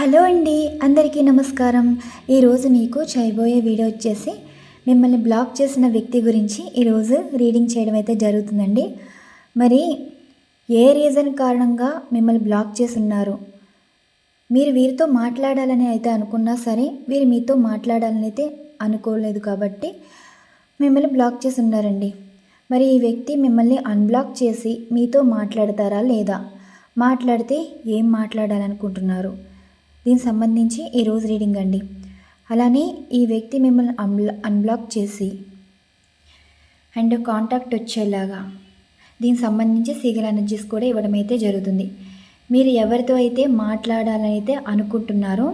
Hello అండి అందరికీ నమస్కారం. ఈరోజు మీకు చేయబోయే వీడియో వచ్చేసి మిమ్మల్ని బ్లాక్ చేసిన వ్యక్తి గురించి ఈరోజు రీడింగ్ చేయడం అయితే జరుగుతుందండి. మరి ఏ రీజన్ కారణంగా మిమ్మల్ని బ్లాక్ చేసి ఉన్నారు మీరు వీరితో మాట్లాడాలని అయితే అనుకున్నా సరే వీరు మీతో మాట్లాడాలని అయితే అనుకోలేదు కాబట్టి మిమ్మల్ని బ్లాక్ చేసి ఉన్నారండి మరి ఈ వ్యక్తి మిమ్మల్ని అన్బ్లాక్ చేసి మీతో మాట్లాడతారా లేదా? మాట్లాడితే ఏం మాట్లాడాలనుకుంటున్నారు? దీనికి సంబంధించి ఈరోజు రీడింగ్ అండి. అలానే ఈ వ్యక్తి మిమ్మల్ని అన్బ్లా అన్బ్లాక్ చేసి అండ్ కాంటాక్ట్ వచ్చేలాగా దీనికి సంబంధించి సిగల్ ఎనర్జీస్ కూడా ఇవ్వడం అయితే జరుగుతుంది. మీరు ఎవరితో అయితే మాట్లాడాలని అయితే అనుకుంటున్నారో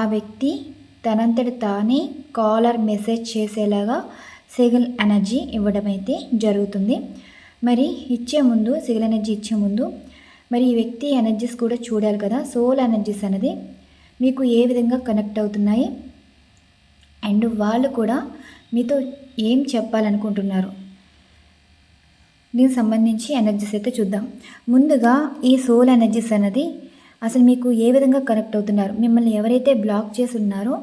ఆ వ్యక్తి తనంతట తానే కాలర్ మెసేజ్ చేసేలాగా సిగల్ ఎనర్జీ ఇవ్వడం అయితే జరుగుతుంది. మరి ఇచ్చే ముందు సిగల్ ఎనర్జీ ఇచ్చే ముందు మరి ఈ వ్యక్తి ఎనర్జీస్ కూడా చూడాలి కదా. సోల్ ఎనర్జీస్ అనేది మీకు ఏ విధంగా కనెక్ట్ అవుతున్నాయి? అండ్ వాళ్ళు కూడా మీతో ఏం చెప్పాలనుకుంటున్నారు? దీనికి సంబంధించి ఎనర్జీస్ అయితే చూద్దాం. ముందుగా ఈ సోల్ ఎనర్జీస్ అనేది అసలు మీకు ఏ విధంగా కనెక్ట్ అవుతున్నారు? మిమ్మల్ని ఎవరైతే బ్లాక్ చేసి ఉన్నారో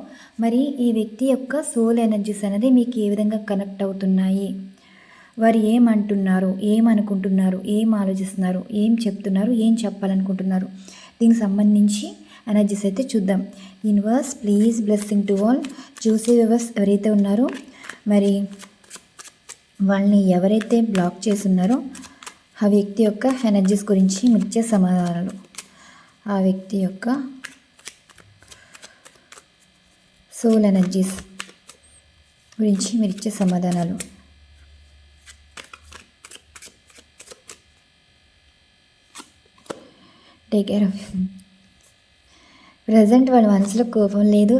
మరి ఈ వ్యక్తి యొక్క సోల్ ఎనర్జీస్ అనేది మీకు ఏ విధంగా కనెక్ట్ అవుతున్నాయి? వారు ఏమంటున్నారు ఏమనుకుంటున్నారు ఏం ఆలోచిస్తున్నారు ఏం చెప్తున్నారు ఏం చెప్పాలనుకుంటున్నారు? దీనికి సంబంధించి ఎనర్జీస్ అయితే చూద్దాం. Universe please blessing to all చూసే వ్యవర్స్ ఎవరైతే ఉన్నారో మరి వాళ్ళని ఎవరైతే బ్లాక్ చేస్తున్నారో ఆ వ్యక్తి యొక్క ఎనర్జీస్ గురించి మిచ్చే సమాధానాలు. ఆ వ్యక్తి యొక్క సోల్ ఎనర్జీస్ గురించి మీరు ఇచ్చే సమాధానాలు. టేక్ కేర్ ఆఫ్ ప్రజెంట్ వాళ్ళ మనసులో కోపం లేదు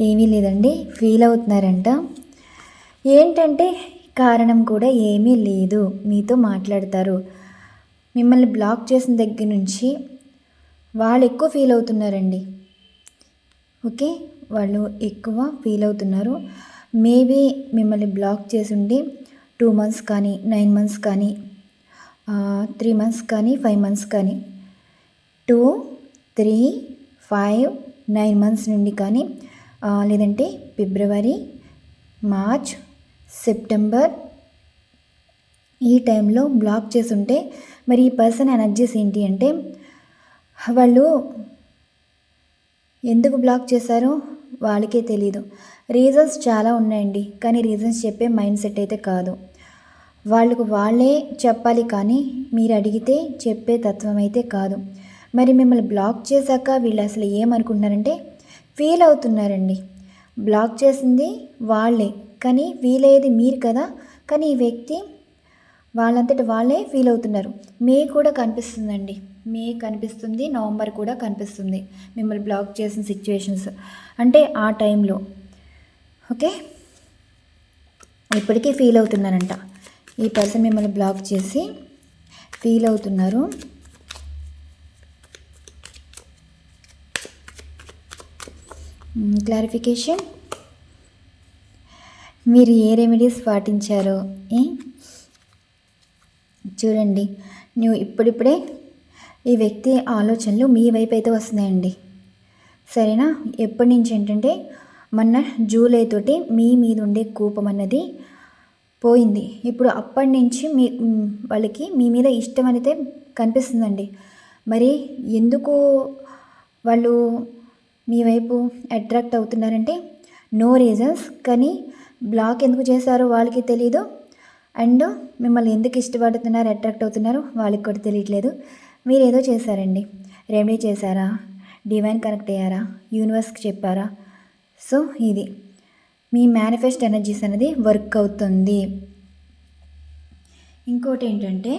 ఏమీ లేదండి. ఫీల్ అవుతున్నారంట. ఏంటంటే కారణం కూడా ఏమీ లేదు. మీతో మాట్లాడతారు. మిమ్మల్ని బ్లాక్ చేసిన దగ్గర నుంచి వాళ్ళు ఎక్కువ ఫీల్ అవుతున్నారండి. ఓకే? వాళ్ళు ఎక్కువ ఫీల్ అవుతున్నారు. మేబీ మిమ్మల్ని బ్లాక్ చేసి ఉండి టూ మంత్స్ కానీ నైన్ మంత్స్ కానీ త్రీ మంత్స్ కానీ ఫైవ్ మంత్స్ కానీ two three five nine months నుండి కానీ లేదంటే ఫిబ్రవరి మార్చ్ సెప్టెంబర్ ఈ టైంలో బ్లాక్ చేసి ఉంటే మరి ఈ పర్సన్ ఎనర్జీస్ ఏంటి అంటే వాళ్ళు ఎందుకు బ్లాక్ చేశారో వాళ్ళకే తెలియదు రీజన్స్ చాలా ఉన్నాయండి కానీ రీజన్స్ చెప్పే మైండ్ సెట్ అయితే కాదు. వాళ్ళకు వాళ్ళే చెప్పాలి కానీ మీరు అడిగితే చెప్పే తత్వం అయితే కాదు. మరి మిమ్మల్ని బ్లాక్ చేశాక వీళ్ళు అసలు ఏమనుకుంటున్నారంటే ఫీల్ అవుతున్నారండి. బ్లాక్ చేసింది వాళ్ళే. కానీ ఫీల్ అయ్యేది మీరు కదా. కానీ ఈ వ్యక్తి వాళ్ళంతటి వాళ్ళే ఫీల్ అవుతున్నారు. మే కూడా కనిపిస్తుందండి. మే కనిపిస్తుంది. నవంబర్ కూడా కనిపిస్తుంది. మిమ్మల్ని బ్లాక్ చేసిన సిచ్యువేషన్స్. అంటే ఆ టైంలో. ఓకే? ఇప్పటికీ ఫీల్ అవుతున్నారంట. ఈ పర్సన్ మిమ్మల్ని బ్లాక్ చేసి ఫీల్ అవుతున్నారు. క్లారిఫికేషన్ మీరు ఏ రెమెడీస్ పాటించారో చూడండి నువ్వు ఇప్పుడిప్పుడే ఈ వ్యక్తి ఆలోచనలు మీ వైపు అయితే వస్తున్నాయండి. సరేనా? ఎప్పటి నుంచి ఏంటంటే మొన్న జూలై తోటి మీ మీద ఉండే కోపం అన్నది పోయింది. ఇప్పుడు అప్పటి నుంచి మీ వాళ్ళకి మీ మీద ఇష్టం అనేది కనిపిస్తుందండి. మరి ఎందుకు వాళ్ళు మీ వైపు అట్రాక్ట్ అవుతున్నారంటే నో రీజన్స్ కానీ బ్లాక్ ఎందుకు చేశారో వాళ్ళకి తెలియదు అండ్ మిమ్మల్ని ఎందుకు ఇష్టపడుతున్నారు అట్రాక్ట్ అవుతున్నారో వాళ్ళకి కూడా తెలియట్లేదు. మీరు ఏదో చేశారండి. రెమెడీ చేశారా? డివైన్ కనెక్ట్ అయ్యారా? యూనివర్స్కి చెప్పారా? సో ఇది. మీ మేనిఫెస్ట్ ఎనర్జీస్ అనేది వర్క్ అవుతుంది. ఇంకోటి ఏంటంటే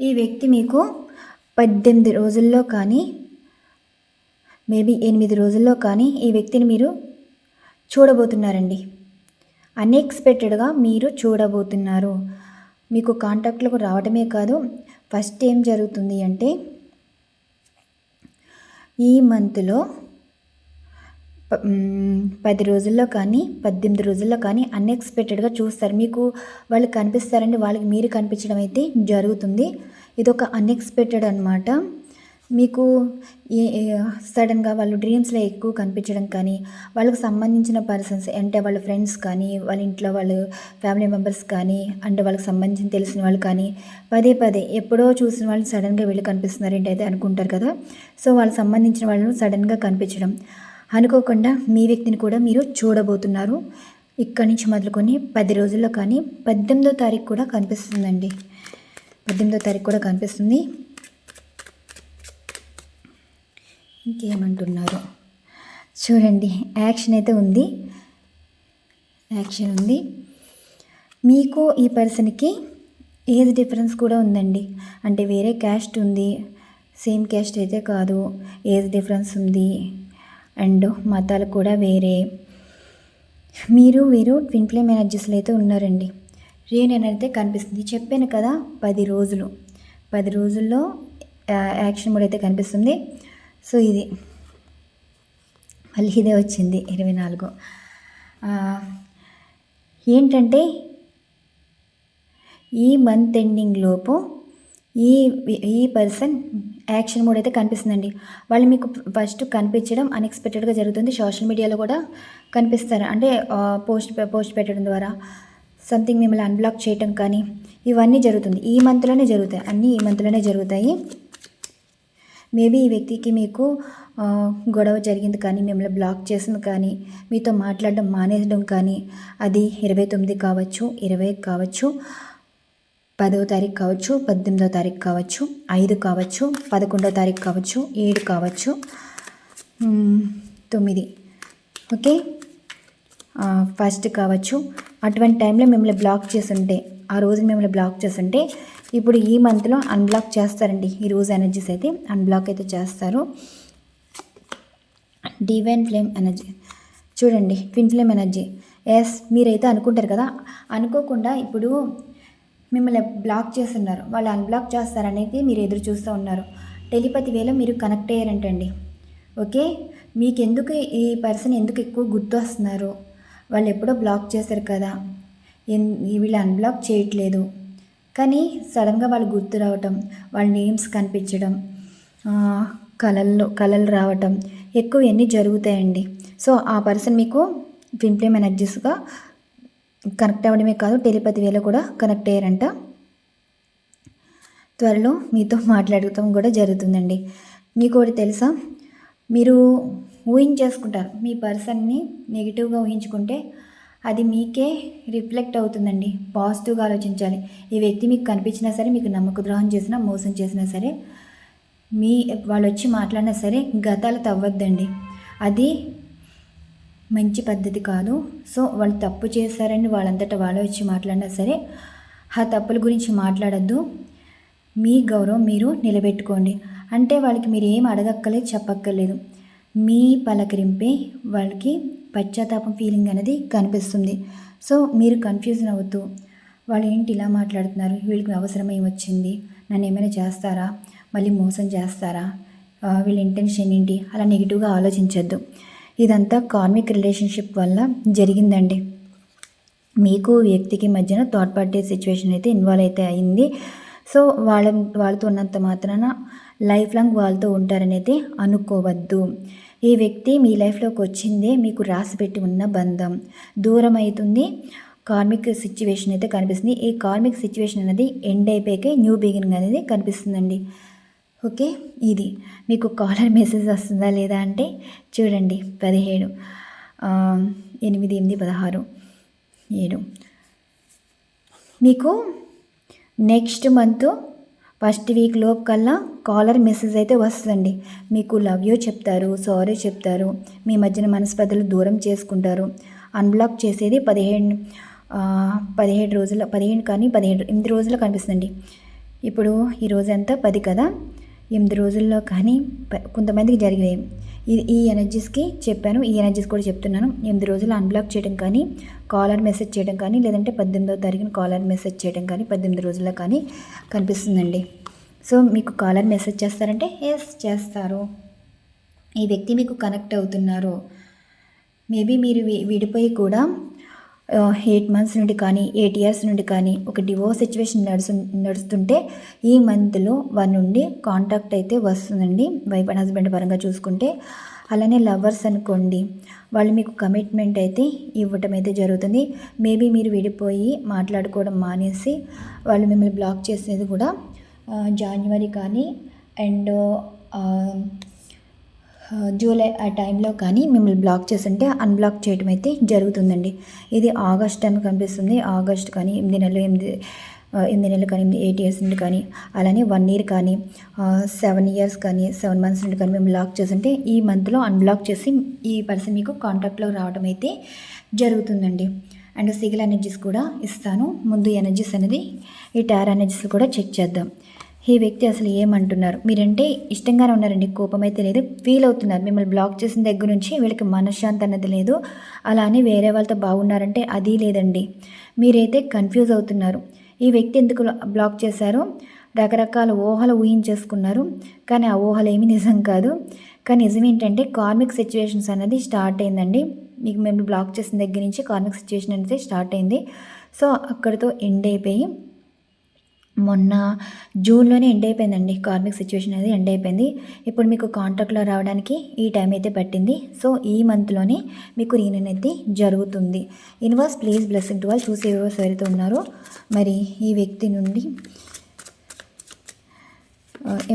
ఈ వ్యక్తి మీకు పద్దెనిమిది రోజుల్లో కానీ మేబీ ఎనిమిది రోజుల్లో కానీ ఈ వ్యక్తిని మీరు చూడబోతున్నారండి. అన్ఎక్స్పెక్టెడ్గా మీరు చూడబోతున్నారు. మీకు కాంటాక్ట్లకు రావడమే కాదు ఫస్ట్ ఏం జరుగుతుంది అంటే ఈ మంత్లో ప- పది రోజుల్లో కానీ పద్దెనిమిది రోజుల్లో కానీ అన్ఎక్స్పెక్టెడ్గా చూస్తారు. మీకు వాళ్ళు కనిపిస్తారండి వాళ్ళకి మీరు కనిపించడం అయితే జరుగుతుంది. ఇదొక అన్ఎక్స్పెక్టెడ్ అనమాట మీకు ఏ సడన్గా వాళ్ళు డ్రీమ్స్లో ఎక్కువ కనిపించడం కానీ వాళ్ళకి సంబంధించిన పర్సన్స్ అంటే వాళ్ళ ఫ్రెండ్స్ కానీ వాళ్ళ ఇంట్లో వాళ్ళు ఫ్యామిలీ మెంబర్స్ కానీ అంటే వాళ్ళకి సంబంధించిన తెలిసిన వాళ్ళు కానీ పదే పదే ఎప్పుడో చూసిన వాళ్ళు సడన్గా వెళ్ళి కనిపిస్తున్నారు ఏంటైతే అనుకుంటారు కదా. సో వాళ్ళకి సంబంధించిన వాళ్ళు సడన్గా కనిపించడం. అనుకోకుండా మీ వ్యక్తిని కూడా మీరు చూడబోతున్నారు. ఇక్కడి నుంచి మొదలుకొని పది రోజుల్లో కానీ పద్దెనిమిదో తారీఖు కూడా కనిపిస్తుందండి. పద్దెనిమిదో తారీఖు కూడా కనిపిస్తుంది. ఇంకేమంటున్నారు? చూడండి యాక్షన్ అయితే ఉంది. యాక్షన్ ఉంది. మీకు ఈ పర్సన్కి ఏజ్ డిఫరెన్స్ కూడా ఉందండి. అంటే వేరే క్యాస్ట్ ఉంది. సేమ్ క్యాస్ట్ అయితే కాదు. ఏజ్ డిఫరెన్స్ ఉంది. అండ్ మతాలు కూడా వేరే. మీరు వీరు ట్విన్ ఫ్లేమ్ ఎనర్జీస్లో అయితే ఉన్నారండి. రీయూనియన్ అయితే కనిపిస్తుంది. చెప్పాను కదా పది రోజులు. పది రోజుల్లో యాక్షన్ మూడ్ అయితే కనిపిస్తుంది. సో ఇది. మళ్ళీ ఇదే వచ్చింది ఇరవై నాలుగు. ఏంటంటే ఈ మంత్ ఎండింగ్ లోపు ఈ ఈ పర్సన్ యాక్షన్ మూడ్ అయితే కనిపిస్తుందండి. వాళ్ళు మీకు ఫస్ట్ కనిపించడం అన్ఎక్స్పెక్టెడ్గా జరుగుతుంది. సోషల్ మీడియాలో కూడా కనిపిస్తారు. అంటే పోస్ట్ పోస్ట్ పెట్టడం ద్వారా. సంథింగ్ మిమ్మల్ని అన్బ్లాక్ చేయటం కానీ ఇవన్నీ జరుగుతుంది. ఈ మంత్లోనే జరుగుతాయి. అన్నీ ఈ మంత్లోనే జరుగుతాయి. మేబీ ఈ వ్యక్తికి మీకు గొడవ జరిగింది కానీ మిమ్మల్ని బ్లాక్ చేసింది కానీ మీతో మాట్లాడడం మానేయడం కానీ అది ఇరవై తొమ్మిది కావచ్చు ఇరవై కావచ్చు పదవ తారీఖు కావచ్చు పద్దెనిమిదో తారీఖు కావచ్చు ఐదు కావచ్చు పదకొండవ తారీఖు కావచ్చు ఏడు కావచ్చు తొమ్మిది. ఓకే? ఫస్ట్ కావచ్చు అటువంటి టైంలో మిమ్మల్ని బ్లాక్ చేస్తుంటే ఆ రోజు మిమ్మల్ని బ్లాక్ చేస్తుంటే ఇప్పుడు ఈ మంత్లో అన్బ్లాక్ చేస్తారండి. ఈ రోజు ఎనర్జీస్ అయితే అన్బ్లాక్ అయితే చేస్తారు. డివైన్ ఫ్లేమ్ ఎనర్జీ చూడండి ట్విన్ ఫ్లేమ్ ఎనర్జీ ఎస్ మీరైతే అనుకుంటారు కదా? అనుకోకుండా ఇప్పుడు మిమ్మల్ని బ్లాక్ చేస్తున్నారు. వాళ్ళు అన్బ్లాక్ చేస్తారనేది మీరు ఎదురు చూస్తూ ఉన్నారు. టెలిపతి వేలో మీరు కనెక్ట్ అయ్యారంటండి. ఓకే? మీకు ఎందుకు ఈ పర్సన్ ఎందుకు ఎక్కువ గుర్తు వస్తున్నారు? వాళ్ళు ఎప్పుడో బ్లాక్ చేశారు కదా. వీళ్ళు అన్బ్లాక్ చేయట్లేదు. కానీ సడన్గా వాళ్ళు గుర్తు రావటం వాళ్ళ నేమ్స్ కనిపించడం కళల్లో కళలు రావటం ఎక్కువ ఎన్ని జరుగుతాయండి. సో ఆ పర్సన్ మీకు ఫింప్లేమ్ ఎనర్జీస్గా కనెక్ట్ అవ్వడమే కాదు టెలిపతి వేలో కూడా కనెక్ట్ అయ్యారంట. త్వరలో మీతో మాట్లాడటం కూడా జరుగుతుందండి. మీకు ఒకటి తెలుసా? మీరు ఊహించేసుకుంటారు. మీ పర్సన్ని నెగిటివ్గా ఊహించుకుంటే అది మీకే రిఫ్లెక్ట్ అవుతుందండి. పాజిటివ్గా ఆలోచించాలి. ఈ వ్యక్తి మీకు కనిపించినా సరే మీకు నమ్మక ద్రోహం చేసినా మోసం చేసినా సరే మీ వాళ్ళు వచ్చి మాట్లాడినా సరే గతాలు తవ్వద్దండి. అది మంచి పద్ధతి కాదు. సో వాళ్ళు తప్పు చేశారని వాళ్ళంతటా వాళ్ళు వచ్చి మాట్లాడినా సరే ఆ తప్పుల గురించి మాట్లాడద్దు. మీ గౌరవం మీరు నిలబెట్టుకోండి. అంటే వాళ్ళకి మీరు ఏం అడగక్కలేదు చెప్పక్కర్లేదు. మీ పలకరింపే వాళ్ళకి పశ్చాత్తాపం ఫీలింగ్ అనేది కనిపిస్తుంది. సో మీరు కన్ఫ్యూజన్ అవుతూ వాళ్ళు ఏంటి ఇలా మాట్లాడుతున్నారు? వీళ్ళకి అవసరం ఏమొచ్చింది నన్ను ఏమైనా చేస్తారా? మళ్ళీ మోసం చేస్తారా? వీళ్ళ ఇంటెన్షన్ ఏంటి? అలా నెగిటివ్గా ఆలోచించద్దు. ఇదంతా కార్మిక్ రిలేషన్షిప్ వల్ల జరిగిందండి. మీకు వ్యక్తికి మధ్యన థర్డ్ పార్టీ సిచ్యువేషన్ అయితే ఇన్వాల్వ్ అయితే అయింది. సో వాళ్ళ వాళ్ళతో ఉన్నంత మాత్రాన లైఫ్ లాంగ్ వాళ్ళతో ఉంటారనేది అనుకోవద్దు. ఈ వ్యక్తి మీ లైఫ్లోకి వచ్చిందే మీకు రాసిపెట్టి ఉన్న బంధం. దూరం అవుతుంది కార్మిక్ సిచ్యువేషన్ అయితే కనిపిస్తుంది. ఈ కార్మిక్ సిచ్యువేషన్ అనేది ఎండ్ అయిపోయాకే న్యూ బిగినింగ్ అనేది కనిపిస్తుందండి. ఓకే? ఇది. మీకు కాలర్ మెసేజ్ వస్తుందా లేదా అంటే చూడండి. పదిహేడు ఎనిమిది ఎనిమిది పదహారు ఏడు. మీకు నెక్స్ట్ మంత్ ఫస్ట్ వీక్ లోపు కల్లా కాలర్ మెసేజ్ అయితే వస్తుందండి. మీకు లవ్ యూ చెప్తారు సారీ చెప్తారు మీ మధ్యన మనస్పర్ధలు దూరం చేసుకుంటారు. అన్బ్లాక్ చేసేది పదిహేను పదిహేడు రోజుల పదిహేను కానీ పదిహేడు ఎనిమిది రోజులు కనిపిస్తుందండి. ఇప్పుడు ఈ ఎంత పది కదా? ఎనిమిది రోజుల్లో కానీ కొంతమందికి జరిగినాయి. ఇది ఈ ఎనర్జీస్కి చెప్పాను. ఈ ఎనర్జీస్ కూడా చెప్తున్నాను. ఎనిమిది రోజులు అన్బ్లాక్ చేయడం కానీ కాలర్ మెసేజ్ చేయడం కానీ లేదంటే పద్దెనిమిదవ తారీఖున కాలర్ మెసేజ్ చేయడం కానీ పద్దెనిమిది రోజుల్లో కానీ కనిపిస్తుందండి. సో మీకు కాలర్ మెసేజ్ చేస్తారంటే ఎస్ చేస్తారు. ఈ వ్యక్తి మీకు కనెక్ట్ అవుతున్నారు. మేబీ మీరు విడిపోయి కూడా ఎయిట్ మంత్స్ నుండి కానీ ఎయిట్ ఇయర్స్ నుండి కానీ ఒక డివోర్స్ సిచ్యువేషన్ నడుసు నడుస్తుంటే ఈ మంత్లో వారి నుండి కాంటాక్ట్ అయితే వస్తుందండి. వైఫ్ అండ్ హస్బెండ్ పరంగా చూసుకుంటే అలానే లవర్స్ అనుకోండి. వాళ్ళు మీకు కమిట్మెంట్ అయితే ఇవ్వటం అయితే జరుగుతుంది. మేబీ మీరు విడిపోయి మాట్లాడుకోవడం మానేసి వాళ్ళు మిమ్మల్ని బ్లాక్ చేసేది కూడా జాన్వరి కానీ అండ్ జూలై ఆ టైంలో కానీ మిమ్మల్ని బ్లాక్ చేస్తుంటే అన్బ్లాక్ చేయడం అయితే జరుగుతుందండి. ఇది ఆగస్ట్ టైం కనిపిస్తుంది. ఆగస్ట్ కానీ ఎనిమిది నెలలు ఎనిమిది ఎనిమిది నెలలు కానీ ఎయిట్ ఇయర్స్ నుండి కానీ అలానే వన్ ఇయర్ కానీ సెవెన్ ఇయర్స్ కానీ సెవెన్ మంత్స్ నుండి కానీ మేము బ్లాక్ చేస్తుంటే ఈ మంత్లో అన్బ్లాక్ చేసి ఈ పర్సన్ మీకు కాంటాక్ట్లో రావడం అయితే జరుగుతుందండి. అండ్ సిగిల్ ఎనర్జీస్ కూడా ఇస్తాను. ముందు ఎనర్జీస్ అనేది ఈ టైర్ ఎనర్జీస్ కూడా చెక్ చేద్దాం. ఈ వ్యక్తి అసలు ఏమంటున్నారు? మీరంటే ఇష్టంగానే ఉన్నారండి కోపం అయితే లేదు ఫీల్ అవుతున్నారు మిమ్మల్ని బ్లాక్ చేసిన దగ్గర నుంచి వీళ్ళకి మనశ్శాంతి అన్నది లేదు. అలానే వేరే వాళ్ళతో బాగున్నారంటే అది లేదండి. మీరైతే కన్ఫ్యూజ్ అవుతున్నారు. ఈ వ్యక్తి ఎందుకు బ్లాక్ చేశారో? రకరకాల ఊహలు ఊహించేసుకున్నారు. కానీ ఆ ఊహలు ఏమీ నిజం కాదు. కానీ నిజం ఏంటంటే కార్మిక్ సిచ్యువేషన్స్ అనేది స్టార్ట్ అయిందండి. మీకు మేము బ్లాక్ చేసిన దగ్గర నుంచి కార్మిక్ సిచ్యువేషన్ అనేది స్టార్ట్ అయింది. సో అక్కడితో ఎండ్ అయిపోయి మొన్న జూన్లోనే ఎండ్ అయిపోయిందండి కార్మిక్ సిచ్యువేషన్ అనేది ఎండ్ అయిపోయింది. ఇప్పుడు మీకు కాంట్రాక్ట్లో రావడానికి ఈ టైం అయితే పట్టింది. సో ఈ మంత్లోనే మీకు రీయూనియన్ అయితే జరుగుతుంది. యూనివర్స్ ప్లీజ్ బ్లెస్సింగ్ టు వాళ్ళు చూసే వ్యూవర్స్ ఎవరైతే ఉన్నారో. మరి ఈ వ్యక్తి నుండి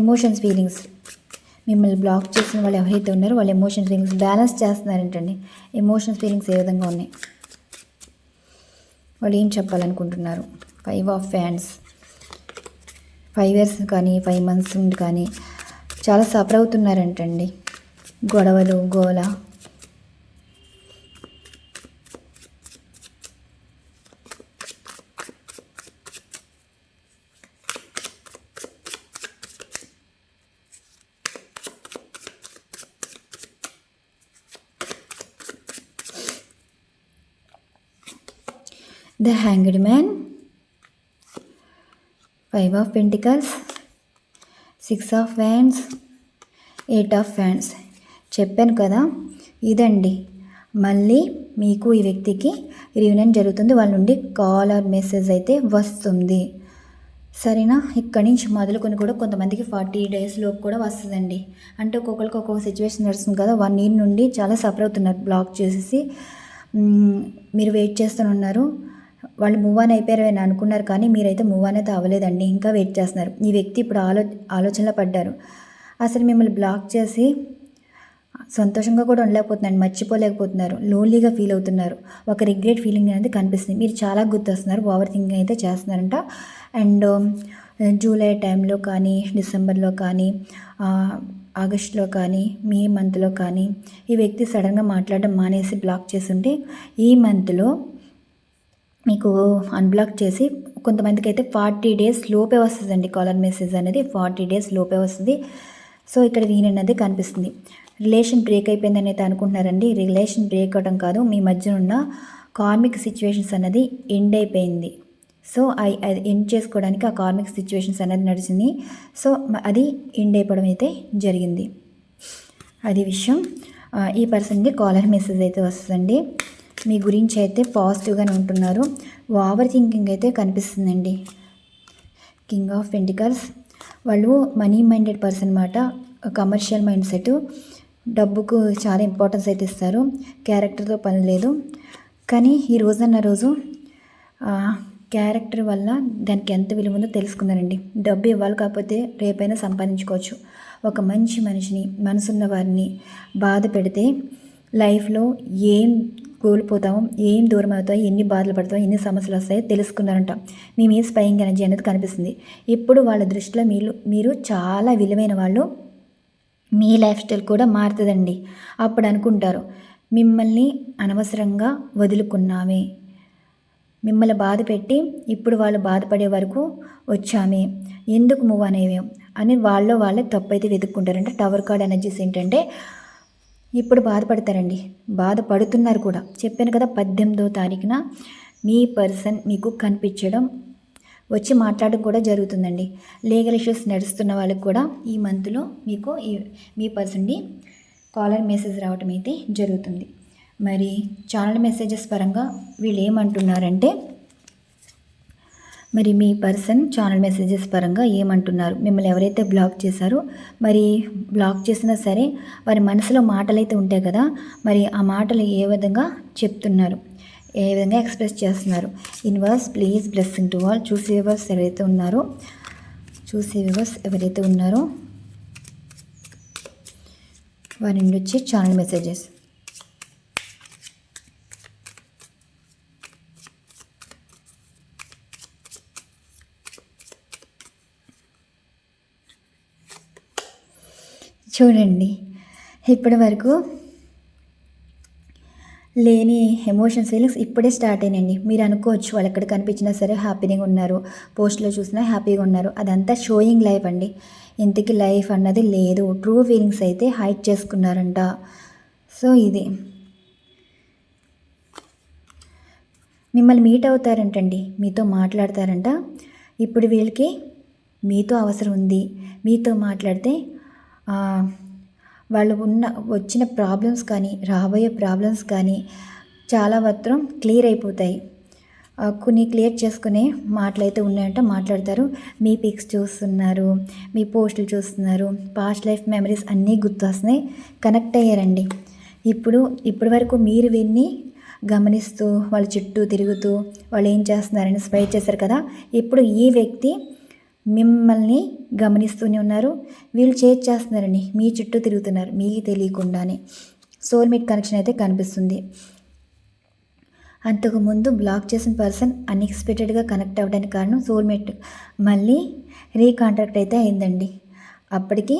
ఎమోషన్స్ ఫీలింగ్స్ మిమ్మల్ని బ్లాక్ చేసిన వాళ్ళు ఎవరైతే ఉన్నారో వాళ్ళ ఎమోషన్స్ ఫీలింగ్స్ బ్యాలెన్స్ చేస్తున్నారంటండి. ఎమోషన్స్ ఫీలింగ్స్ ఏ విధంగా ఉన్నాయి? వాళ్ళు ఏం చెప్పాలనుకుంటున్నారు? Five of fans five years కానీ ఫైవ్ మంత్స్ నుండి కానీ చాలా సఫర్ అవుతున్నారంటండి. గొడవలు గోల. The hanged man five of pentacles six of wands eight of wands చెప్పాను కదా ఇదండి. మళ్ళీ మీకు ఈ వ్యక్తికి రియూనియన్ జరుగుతుంది. వాళ్ళ నుండి కాల్ ఆర్ మెసేజ్ అయితే వస్తుంది. సరేనా? ఇక్కడి నుంచి మొదలుకొని కూడా కొంతమందికి ఫార్టీ డేస్లో కూడా వస్తుందండి. అంటే ఒక్కొక్కరికి ఒక్కొక్క సిచ్యువేషన్ నడుస్తుంది కదా వన్ ఇయర్ నుండి చాలా సఫర్ అవుతున్నారు. బ్లాక్ చేసేసి మీరు వెయిట్ చేస్తూనే ఉన్నారు. వాళ్ళు మూవ్ ఆన్ అయిపోయారు అని అనుకున్నారు కానీ మీరైతే మూవ్ ఆన్ అయితే అవ్వలేదండి. ఇంకా వెయిట్ చేస్తున్నారు. ఈ వ్యక్తి ఇప్పుడు ఆలో ఆలోచనలో పడ్డారు. అసలు మిమ్మల్ని బ్లాక్ చేసి సంతోషంగా కూడా ఉండలేకపోతున్నారు మర్చిపోలేకపోతున్నారు లోన్లీగా ఫీల్ అవుతున్నారు. ఒక రిగ్రెట్ ఫీలింగ్ అనేది కనిపిస్తుంది. మీరు చాలా గుర్తొస్తున్నారు. ఓవర్ థింకింగ్ అయితే చేస్తున్నారంట. అండ్ జూలై టైంలో కానీ డిసెంబర్లో కానీ ఆగస్ట్లో కానీ మే మంత్లో కానీ ఈ వ్యక్తి సడన్గా మాట్లాడడం మానేసి బ్లాక్ చేస్తుంటే ఈ మంత్లో మీకు అన్బ్లాక్ చేసి కొంతమందికి అయితే ఫార్టీ డేస్ లోపే వస్తుందండి కాలర్ మెసేజ్ అనేది. ఫార్టీ డేస్ లోపే వస్తుంది. సో ఇక్కడ వీన్ అనేది కనిపిస్తుంది. రిలేషన్ బ్రేక్ అయిపోయిందని అయితే అనుకుంటున్నారండి. రిలేషన్ బ్రేక్ అవడం కాదు. మీ మధ్య ఉన్న కార్మిక్ సిచ్యువేషన్స్ అనేది ఎండ్ అయిపోయింది. సో అది ఎండ్ చేసుకోవడానికి ఆ కార్మిక్ సిచ్యువేషన్స్ అనేది నడిచింది. సో అది ఎండ్ అయిపోవడం అయితే జరిగింది. అది విషయం. ఈ పర్సన్కి కాలర్ మెసేజ్ అయితే వస్తుందండి. మీ గురించి అయితే పాజిటివ్గానే ఉంటున్నారు. ఓవర్ థింకింగ్ అయితే కనిపిస్తుందండి. కింగ్ ఆఫ్ పెంటికల్స్ వాళ్ళు మనీ మైండెడ్ పర్సన్ అనమాట కమర్షియల్ మైండ్ సెట్ డబ్బుకు చాలా ఇంపార్టెన్స్ అయితే ఇస్తారు. క్యారెక్టర్తో పని లేదు. కానీ ఈ రోజన్న రోజు క్యారెక్టర్ వల్ల దానికి ఎంత విలువ ఉందో తెలుసుకున్నారండి. డబ్బు ఇవ్వాలి కాకపోతే రేపైనా సంపాదించుకోవచ్చు. ఒక మంచి మనిషిని మనసున్న వారిని బాధ పెడితే లైఫ్లో ఏం కోల్పోతామో ఏం దూరం అవుతామో ఎన్ని బాధలు పడతామో ఎన్ని సమస్యలు వస్తాయో తెలుసుకున్నారంట. మీ మీద స్పయింగ్ ఎనర్జీ అనేది కనిపిస్తుంది. ఇప్పుడు వాళ్ళ దృష్టిలో మీరు మీరు చాలా విలువైన వాళ్ళు. మీ లైఫ్ స్టైల్ కూడా మారుతుందండి. అప్పుడు అనుకుంటారు మిమ్మల్ని అనవసరంగా వదులుకున్నామే. మిమ్మల్ని బాధ పెట్టి ఇప్పుడు వాళ్ళు బాధపడే వరకు వచ్చామే. ఎందుకు మూవ్ అనేవి? అని వాళ్ళు వాళ్ళే తప్పైతే వెతుక్కుంటారంటే. టవర్ కార్డ్ ఎనర్జీస్ ఏంటంటే ఇప్పుడు బాధపడతారండి. బాధపడుతున్నారు కూడా. చెప్పాను కదా పద్దెనిమిదో తారీఖున మీ పర్సన్ మీకు కనిపించడం వచ్చి మాట్లాడడం కూడా జరుగుతుందండి. లీగల్ ఇష్యూస్ నడుస్తున్న వాళ్ళకి కూడా ఈ మంత్లో మీకు ఈ మీ పర్సన్ని కాలర్ మెసేజ్ రావటం అయితే జరుగుతుంది. మరి ఛానల్ మెసేజెస్ పరంగా వీళ్ళు ఏమంటున్నారంటే మరి మీ పర్సన్ ఛానల్ మెసేజెస్ పరంగా ఏమంటున్నారు? మిమ్మల్ని ఎవరైతే బ్లాక్ చేశారో మరి బ్లాక్ చేసినా సరే వారి మనసులో మాటలు అయితే ఉంటాయి కదా మరి ఆ మాటలు ఏ విధంగా చెప్తున్నారు? ఏ విధంగా ఎక్స్ప్రెస్ చేస్తున్నారు? Universe please blessing to all. చూసే వివర్స్ ఎవరైతే ఉన్నారో చూసే వివర్స్ ఎవరైతే ఉన్నారో వారి నుండి వచ్చే ఛానల్ మెసేజెస్. చూడండి. ఇప్పటి వరకు లేని ఎమోషన్స్ ఫీలింగ్స్ ఇప్పుడే స్టార్ట్ అయినండి మీరు అనుకోవచ్చు వాళ్ళు ఎక్కడ కనిపించినా సరే హ్యాపీగా ఉన్నారు. పోస్ట్లో చూసినా హ్యాపీగా ఉన్నారు. అదంతా షోయింగ్ లైఫ్ అండి. ఇంతకీ లైఫ్ అన్నది లేదు. ట్రూ ఫీలింగ్స్ అయితే హైడ్ చేసుకున్నారంట. సో ఇది. మిమ్మల్ని మీట్ అవుతారంటండి. మీతో మాట్లాడతారంట. ఇప్పుడు వీళ్ళకి మీతో అవసరం ఉంది. మీతో మాట్లాడితే వాళ్ళు ఉన్న వచ్చిన ప్రాబ్లమ్స్ కానీ రాబోయే ప్రాబ్లమ్స్ కానీ చాలా మాత్రం క్లియర్ అయిపోతాయి. కొన్ని క్లియర్ చేసుకునే మాటలు అయితే ఉన్నాయంటే మాట్లాడతారు. మీ పిక్స్ చూస్తున్నారు మీ పోస్టులు చూస్తున్నారు పాస్ట్ లైఫ్ మెమరీస్ అన్నీ గుర్తొస్తున్నాయి. కనెక్ట్ అయ్యారండి. ఇప్పుడు ఇప్పటి వరకు మీరు విన్ని గమనిస్తూ వాళ్ళ చుట్టూ తిరుగుతూ వాళ్ళు ఏం చేస్తున్నారని స్పై చేశారు కదా ఇప్పుడు ఈ వ్యక్తి మిమ్మల్ని గమనిస్తూనే ఉన్నారు. వీళ్ళు చేజ్ చేస్తున్నారండి మీ చుట్టూ తిరుగుతున్నారు. మీకు తెలియకుండానే. సోల్మేట్ కనెక్షన్ అయితే కనిపిస్తుంది. అంతకుముందు బ్లాక్ చేసిన పర్సన్ అన్ఎక్స్పెక్టెడ్గా కనెక్ట్ అవ్వడానికి కారణం సోల్మేట్. మళ్ళీ రీకాంట్రాక్ట్ అయితే అయిందండి. అప్పటికి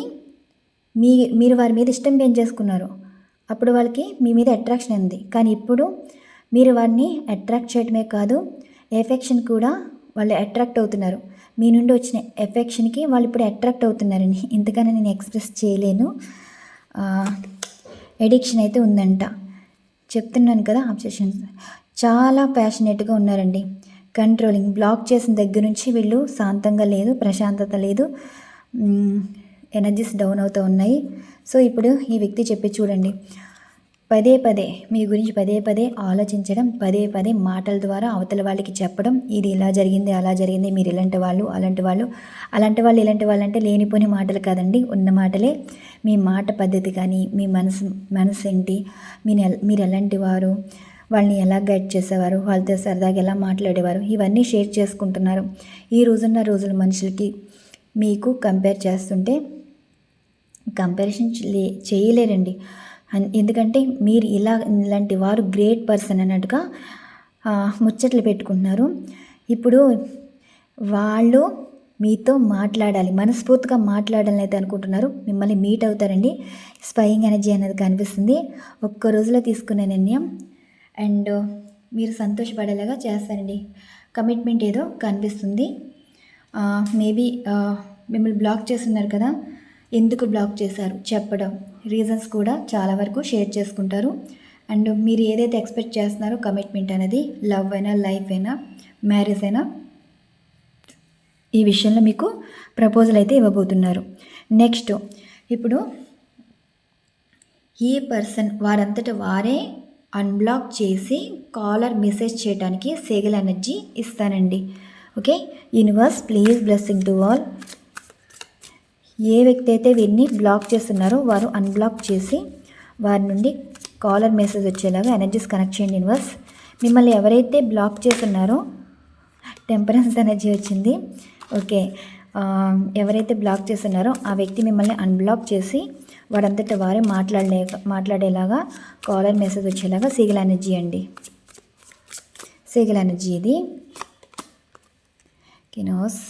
మీ మీరు వారి మీద ఇష్టం పెంచేసుకున్నారు అప్పుడు వాళ్ళకి మీ మీద అట్రాక్షన్ ఉంది. కానీ ఇప్పుడు మీరు వారిని అట్రాక్ట్ చేయడమే కాదు ఎఫెక్షన్ కూడా వాళ్ళు అట్రాక్ట్ అవుతున్నారు. మీ నుండి వచ్చిన ఎఫెక్షన్కి వాళ్ళు ఇప్పుడు అట్రాక్ట్ అవుతున్నారని. ఇంతకన్నా నేను ఎక్స్ప్రెస్ చేయలేను. ఎడిక్షన్ అయితే ఉందంట. చెప్తున్నాను కదా అబ్సెషన్స్ చాలా ప్యాషనేట్గా ఉన్నారండి. కంట్రోలింగ్ బ్లాక్ చేసిన దగ్గర నుంచి వీళ్ళు శాంతంగా లేదు ప్రశాంతత లేదు. ఎనర్జీస్ డౌన్ అవుతూ ఉన్నాయి. సో ఇప్పుడు ఈ వ్యక్తి చెప్పి చూడండి. పదే పదే మీ గురించి పదే పదే ఆలోచించడం పదే పదే మాటల ద్వారా అవతల వాళ్ళకి చెప్పడం ఇది ఇలా జరిగింది అలా జరిగింది మీరు ఇలాంటి వాళ్ళు అలాంటి వాళ్ళు అలాంటి వాళ్ళు ఇలాంటి వాళ్ళు అంటే లేనిపోని మాటలు కాదండి. ఉన్న మాటలే. మీ మాట పద్ధతి కానీ మీ మనసు మనసు ఏంటి మీ మీరు ఎలాంటి వారు వాళ్ళని ఎలా గైడ్ చేసేవారు వాళ్ళతో సరదాగా ఎలా మాట్లాడేవారు ఇవన్నీ షేర్ చేసుకుంటున్నారు. ఈ రోజున్న రోజుల మనుషులకి మీకు కంపేర్ చేస్తుంటే కంపారిజన్ చేయలేరండి. ఎందుకంటే మీరు ఇలా ఇలాంటి వారు గ్రేట్ పర్సన్ అన్నట్టుగా ముచ్చట్లు పెట్టుకుంటున్నారు. ఇప్పుడు వాళ్ళు మీతో మాట్లాడాలి మనస్ఫూర్తిగా మాట్లాడాలని అయితే అనుకుంటున్నారు. మిమ్మల్ని మీట్ అవుతారండి. స్పయింగ్ ఎనర్జీ అనేది కనిపిస్తుంది. ఒక్క రోజులో తీసుకునే నిర్ణయం. అండ్ మీరు సంతోషపడేలాగా చేస్తారండి. కమిట్మెంట్ ఏదో కనిపిస్తుంది. మేబీ మిమ్మల్ని బ్లాక్ చేస్తున్నారు కదా. ఎందుకు బ్లాక్ చేశారు? చెప్పడం. రీజన్స్ కూడా చాలా వరకు షేర్ చేసుకుంటారు. అండ్ మీరు ఏదైతే ఎక్స్పెక్ట్ చేస్తున్నారో కమిట్మెంట్ అనేది లవ్ అయినా లైఫ్ అయినా మ్యారేజ్ అయినా ఈ విషయంలో మీకు ప్రపోజల్ అయితే ఇవ్వబోతున్నారు. నెక్స్ట్ ఇప్పుడు ఈ పర్సన్ వారంతట వారే అన్బ్లాక్ చేసి కాలర్ మెసేజ్ చేయడానికి సేగల్ ఎనర్జీ ఇస్తానండి. Okay universe please blessing to all ఏ వ్యక్తి అయితే వీరిని బ్లాక్ చేస్తున్నారో వారు అన్బ్లాక్ చేసి వారి నుండి కాలర్ మెసేజ్ వచ్చేలాగా ఎనర్జీస్ కనెక్ట్ చేయండి యూనివర్స్ మిమ్మల్ని ఎవరైతే బ్లాక్ చేస్తున్నారో టెంపరెన్స్ ఎనర్జీ వచ్చింది ఓకే ఎవరైతే బ్లాక్ చేస్తున్నారో ఆ వ్యక్తి మిమ్మల్ని అన్బ్లాక్ చేసి వాడంతటా వారే మాట్లాడలే మాట్లాడేలాగా కాలర్ మెసేజ్ వచ్చేలాగా సీగల్ ఎనర్జీ అండి. సీగల్ ఎనర్జీ ఇది. కినోస్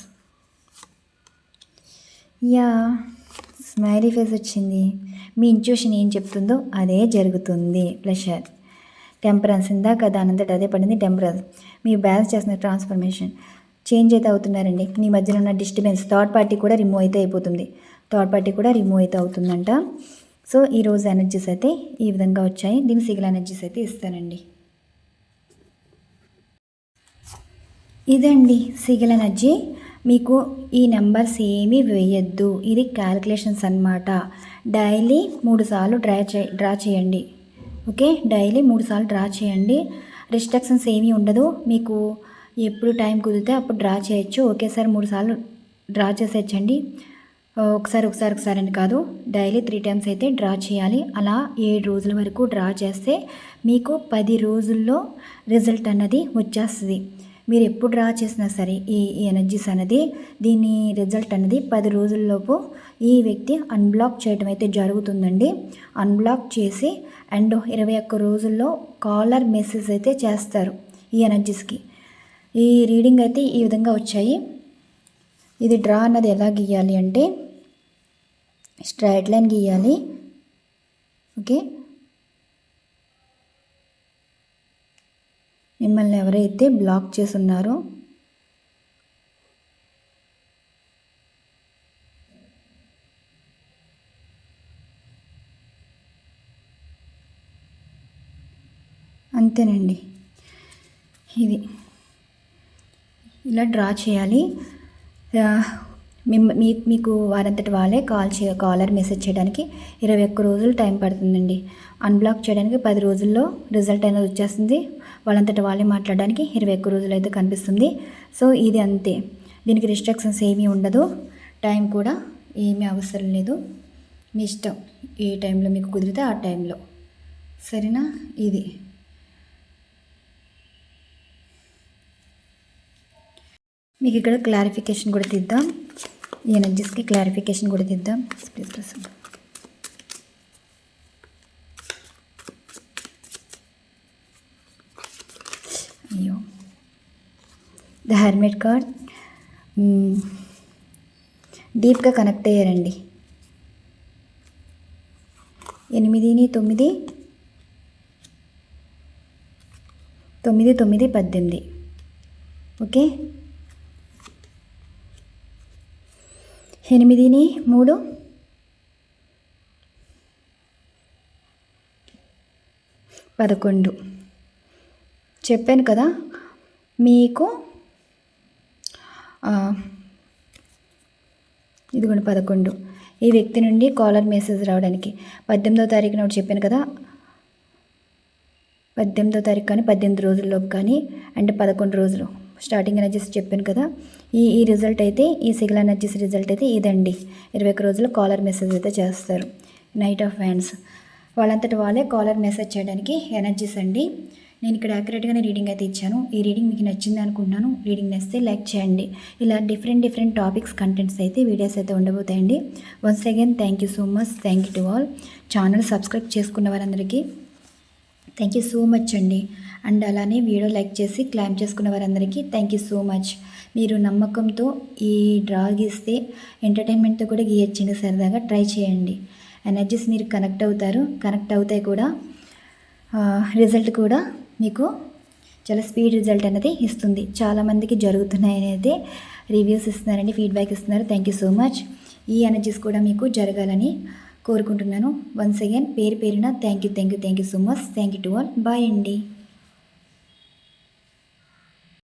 యా స్మైలీ ఫేస్ వచ్చింది. మీ ఇంట్యూషన్ ఏం చెప్తుందో అదే జరుగుతుంది ప్లెషర్. టెంపరెన్స్ ఇందాక దానంతట అదే పడింది టెంపరెన్స్ మీ బ్యాలెన్స్ చేస్తున్న ట్రాన్స్ఫర్మేషన్. చేంజ్ అయితే అవుతున్నారండి. మీ మధ్యలో ఉన్న డిస్టర్బెన్స్ థర్డ్ పార్టీ కూడా రిమూవ్ అయితే అయిపోతుంది. థర్డ్ పార్టీ కూడా రిమూవ్ అయితే అవుతుందంట. సో ఈరోజు ఎనర్జీస్ అయితే ఈ విధంగా వచ్చాయి. దీని సిగిల్ ఎనర్జీస్ అయితే ఇస్తానండి. ఇదండి సిగిల్ ఎనర్జీ మీకు ఈ నెంబర్స్ ఏమీ వేయద్దు. ఇది క్యాలిక్యులేషన్స్ అనమాట డైలీ మూడుసార్లు డ్రా చే డ్రా చేయండి. ఓకే? డైలీ మూడుసార్లు డ్రా చేయండి. రిస్ట్రిక్షన్స్ ఏమీ ఉండదు. మీకు ఎప్పుడు టైం కుదిరితే అప్పుడు డ్రా చేయొచ్చు. ఒకేసారి మూడుసార్లు డ్రా చేసేయచ్చండి. ఒకసారి ఒకసారి ఒకసారి అని కాదు. డైలీ త్రీ టైమ్స్ అయితే డ్రా చేయాలి. అలా ఏడు రోజుల వరకు డ్రా చేస్తే మీకు పది రోజుల్లో రిజల్ట్ అన్నది వచ్చేస్తుంది. మీరు ఎప్పుడు డ్రా చేసినా సరే ఈ ఎనర్జీస్ అనేది దీని రిజల్ట్ అనేది పది రోజుల్లోపు ఈ వ్యక్తి అన్బ్లాక్ చేయడం అయితే జరుగుతుందండి. అన్బ్లాక్ చేసి అండ్ ఇరవై ఒక్క రోజుల్లో కాలర్ మెసేజ్ అయితే చేస్తారు ఈ ఎనర్జీస్కి ఈ రీడింగ్ అయితే ఈ విధంగా వచ్చాయి. ఇది డ్రా అన్నది ఎలా గీయాలి అంటే స్ట్రైట్ లైన్ గీయాలి. ఓకే? మిమ్మల్ని ఎవరైతే బ్లాక్ చేసి ఉన్నారో అంతేనండి. ఇది. ఇలా డ్రా చేయాలి. మీ మీకు వారంతటి వాళ్ళే కాల్ చే కాలర్ మెసేజ్ చేయడానికి ఇరవై ఒక్క రోజులు టైం పడుతుందండి. అన్బ్లాక్ చేయడానికి పది రోజుల్లో రిజల్ట్ అనేది వచ్చేస్తుంది. వాళ్ళంతటా వాళ్ళే మాట్లాడడానికి ఇరవై ఒక్క రోజులు అయితే కనిపిస్తుంది. సో ఇది అంతే. దీనికి రిస్ట్రిక్షన్స్ ఏమీ ఉండదు. టైం కూడా ఏమీ అవసరం లేదు. మీ ఇష్టం ఏ టైంలో మీకు కుదిరితే ఆ టైంలో సరేనా? ఇది. మీకు ఇక్కడ క్లారిఫికేషన్ కూడా తీద్దాం. ఈ ఎనర్జీస్కి క్లారిఫికేషన్ కూడా తీద్దాం. ప్లీజ్ ప్రసంగ్ ద కార్డ్ డీప్గా కనెక్ట్ అయ్యారండి. ఎనిమిదిని తొమ్మిది. తొమ్మిది తొమ్మిది పద్దెనిమిది. ఓకే? ఎనిమిదిని మూడు. పదకొండు. చెప్పాను కదా మీకు ఇదిగోండి పదకొండు. ఈ వ్యక్తి నుండి కాలర్ మెసేజ్ రావడానికి. పద్దెనిమిదో తారీఖున ఒకటి చెప్పాను కదా? పద్దెనిమిదో తారీఖు కానీ పద్దెనిమిది రోజుల్లోపు కానీ అంటే పదకొండు రోజులు. స్టార్టింగ్ ఎనర్జీస్ చెప్పాను కదా? ఈ ఈ రిజల్ట్ అయితే ఈ సిగ్నల్ ఎనర్జీస్ రిజల్ట్ అయితే ఇదండి. ఇరవై ఒక రోజులు కాలర్ మెసేజ్ అయితే చేస్తారు. నైట్ ఆఫ్ హ్యాండ్స్ వాళ్ళంతటి వాళ్ళే కాలర్ మెసేజ్ చేయడానికి ఎనర్జీస్ అండి. నేను ఇక్కడ యాక్యురేట్గానే రీడింగ్ అయితే ఇచ్చాను. ఈ రీడింగ్ మీకు నచ్చింది అనుకుంటున్నాను. రీడింగ్ నచ్చితే లైక్ చేయండి. ఇలా డిఫరెంట్ డిఫరెంట్ టాపిక్స్ కంటెంట్స్ అయితే వీడియోస్ అయితే ఉండబోతాయండి. Once again thank you so much thank you to all channel subscribe చేసుకున్న వారందరికీ థ్యాంక్ యూ సో మచ్ అండి. అండ్ అలానే వీడియో లైక్ చేసి క్లైమ్ చేసుకున్న వారందరికీ థ్యాంక్ యూ సో మచ్ మీరు నమ్మకంతో ఈ డ్రా గీస్తే ఎంటర్టైన్మెంట్తో కూడా గీయొచ్చండి సరదాగా. ట్రై చేయండి. ఎనర్జీస్ మీరు కనెక్ట్ అవుతారు. కనెక్ట్ అవుతాయి కూడా. రిజల్ట్ కూడా మీకు చాలా స్పీడ్ రిజల్ట్ అనేది ఇస్తుంది. చాలామందికి జరుగుతున్నాయి అనేది రివ్యూస్ ఇస్తున్నారండి ఫీడ్బ్యాక్ ఇస్తున్నారు. థ్యాంక్ యూ సో మచ్ ఈ ఎనర్జీస్ కూడా మీకు జరగాలని కోరుకుంటున్నాను. వన్స్ అగైన్ పేరు పేరున thank you thank you thank you so much thank you to all bye అండి.